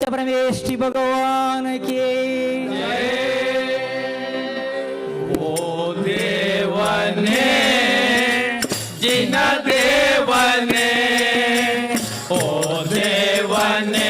परमेष्टि भगवान के। ओ देवने जिन देवने ओ देवने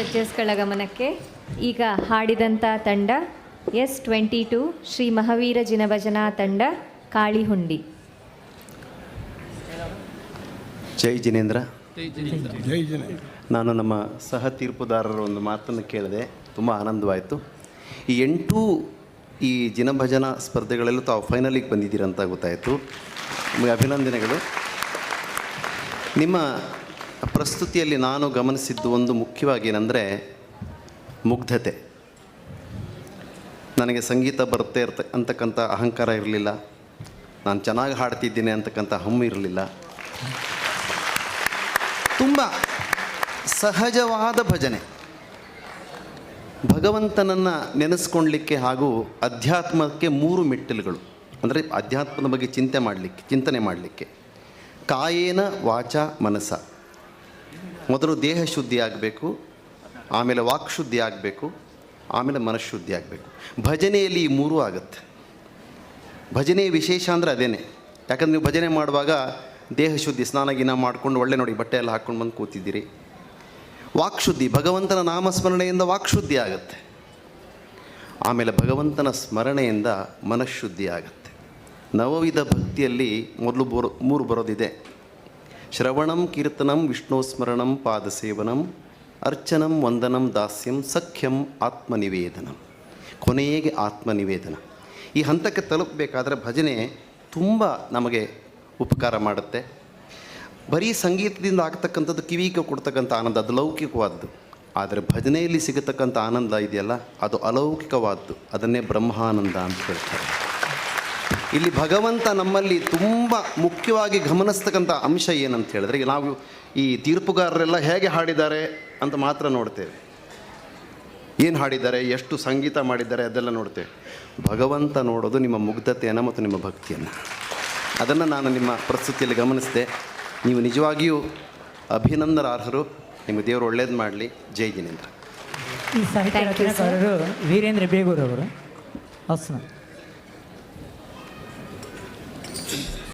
ಜಡ್ಜಸ್ಗಳ ಗಮನಕ್ಕೆ ಈಗ ಹಾಡಿದಂಥ ತಂಡ S twenty two Shri Mahaveera Jinabhajana ತಂಡ ಕಾಳಿಹುಂಡಿ. ಜೈ ಜಿನೇಂದ್ರ. ನಾನು ನಮ್ಮ ಸಹ ತೀರ್ಪುದಾರರ ಒಂದು ಮಾತನ್ನು ಕೇಳಿದೆ. ತುಂಬ ಆನಂದವಾಯಿತು. ಈ ಎಂಟು ಈ ಜಿನಭಜನಾ ಸ್ಪರ್ಧೆಗಳಲ್ಲೂ ತಾವು ಫೈನಲಿಗೆ ಬಂದಿದ್ದೀರಂತ ಗೊತ್ತಾಯಿತು. ನಿಮಗೆ ಅಭಿನಂದನೆಗಳು. ನಿಮ್ಮ ಪ್ರಸ್ತುತಿಯಲ್ಲಿ ನಾನು ಗಮನಿಸಿದ್ದು ಒಂದು ಮುಖ್ಯವಾಗಿ ಏನಂದರೆ ಮುಗ್ಧತೆ. ನನಗೆ ಸಂಗೀತ ಬರುತ್ತೆ ಇರ್ತ, ಅಂತಕ್ಕಂಥ ಅಹಂಕಾರ ಇರಲಿಲ್ಲ. ನಾನು ಚೆನ್ನಾಗಿ ಹಾಡ್ತಿದ್ದೀನಿ ಅಂತಕ್ಕಂಥ ಹಮ್ಮು ಇರಲಿಲ್ಲ. ತುಂಬ ಸಹಜವಾದ ಭಜನೆ. ಭಗವಂತನನ್ನು ನೆನೆಸ್ಕೊಳ್ಲಿಕ್ಕೆ ಹಾಗೂ ಅಧ್ಯಾತ್ಮಕ್ಕೆ ಮೂರು ಮೆಟ್ಟಿಲುಗಳು. ಅಂದರೆ ಅಧ್ಯಾತ್ಮದ ಬಗ್ಗೆ ಚಿಂತೆ ಮಾಡಲಿಕ್ಕೆ, ಚಿಂತನೆ ಮಾಡಲಿಕ್ಕೆ. ಕಾಯೇನ ವಾಚ ಮನಸ. ಮೊದಲು ದೇಹ ಶುದ್ಧಿ ಆಗಬೇಕು, ಆಮೇಲೆ ವಾಕ್ಶುದ್ಧಿ ಆಗಬೇಕು, ಆಮೇಲೆ ಮನಃಶುದ್ಧಿ ಆಗಬೇಕು. ಭಜನೆಯಲ್ಲಿ ಈ ಮೂರೂ ಆಗುತ್ತೆ. ಭಜನೆಯ ವಿಶೇಷ ಅಂದರೆ ಅದೇನೆ. ಯಾಕಂದ್ರೆ ನೀವು ಭಜನೆ ಮಾಡುವಾಗ ದೇಹ ಶುದ್ಧಿ ಸ್ನಾನ ಗಿನ ಮಾಡ್ಕೊಂಡು ಒಳ್ಳೆ ನೋಡಿ ಬಟ್ಟೆ ಎಲ್ಲ ಹಾಕ್ಕೊಂಡು ಬಂದು ಕೂತಿದ್ದೀರಿ. ವಾಕ್ಶುದ್ಧಿ ಭಗವಂತನ ನಾಮಸ್ಮರಣೆಯಿಂದ ವಾಕ್ಶುದ್ಧಿ ಆಗುತ್ತೆ. ಆಮೇಲೆ ಭಗವಂತನ ಸ್ಮರಣೆಯಿಂದ ಮನಃಶುದ್ಧಿ ಆಗುತ್ತೆ. ನವವಿಧ ಭಕ್ತಿಯಲ್ಲಿ ಮೊದಲು ಬರೋ, ಮೂರು ಬರೋದಿದೆ. ಶ್ರವಣಂ ಕೀರ್ತನಂ ವಿಷ್ಣು ಸ್ಮರಣಂ ಪಾದಸೇವನಂ ಅರ್ಚನಂ ವಂದನಂ ದಾಸ್ಯಂ ಸಖ್ಯಂ ಆತ್ಮನಿವೇದನಂ ಕೊನೆಗೆ ಆತ್ಮನಿವೇದನ. ಈ ಹಂತಕ್ಕೆ ತಲುಪಬೇಕಾದ್ರೆ ಭಜನೆ ತುಂಬ ನಮಗೆ ಉಪಕಾರ ಮಾಡುತ್ತೆ. ಬರೀ ಸಂಗೀತದಿಂದ ಆಗ್ತಕ್ಕಂಥದ್ದು ಕಿವಿಗೆ ಕೊಡ್ತಕ್ಕಂಥ ಆನಂದ, ಅದು ಲೌಕಿಕವಾದ್ದು. ಆದರೆ ಭಜನೆಯಲ್ಲಿ ಸಿಗತಕ್ಕಂಥ ಆನಂದ ಇದೆಯಲ್ಲ, ಅದು ಅಲೌಕಿಕವಾದ್ದು. ಅದನ್ನೇ ಬ್ರಹ್ಮಾನಂದ ಅಂತ ಹೇಳ್ತಾರೆ. ಇಲ್ಲಿ ಭಗವಂತ ನಮ್ಮಲ್ಲಿ ತುಂಬ ಮುಖ್ಯವಾಗಿ ಗಮನಿಸ್ತಕ್ಕಂಥ ಅಂಶ ಏನಂತ ಹೇಳಿದ್ರೆ ಈಗ ನಾವು ಈ ತೀರ್ಪುಗಾರರೆಲ್ಲ ಹೇಗೆ ಹಾಡಿದ್ದಾರೆ ಅಂತ ಮಾತ್ರ ನೋಡ್ತೇವೆ. ಏನು ಹಾಡಿದ್ದಾರೆ ಎಷ್ಟು ಸಂಗೀತ ಮಾಡಿದ್ದಾರೆ ಅದೆಲ್ಲ ನೋಡ್ತೇವೆ. ಭಗವಂತ ನೋಡೋದು ನಿಮ್ಮ ಮುಗ್ಧತೆಯನ್ನು ಮತ್ತು ನಿಮ್ಮ ಭಕ್ತಿಯನ್ನು. ಅದನ್ನು ನಾನು ನಿಮ್ಮ ಪ್ರಸ್ತುತಿಯಲ್ಲಿ ಗಮನಿಸಿದೆ. ನೀವು ನಿಜವಾಗಿಯೂ ಅಭಿನಂದನಾರ್ಹರು. ನಿಮ್ಮ ದೇವರು ಒಳ್ಳೇದು ಮಾಡಲಿ. ಜೈ ಜಿನೇಂದ್ರ. ಈ ಸಾಹಿತ್ಯ. ರಚನೆಕಾರರು ವೀರೇಂದ್ರ ಬೇಗೂರವರು. ಹಾಸನ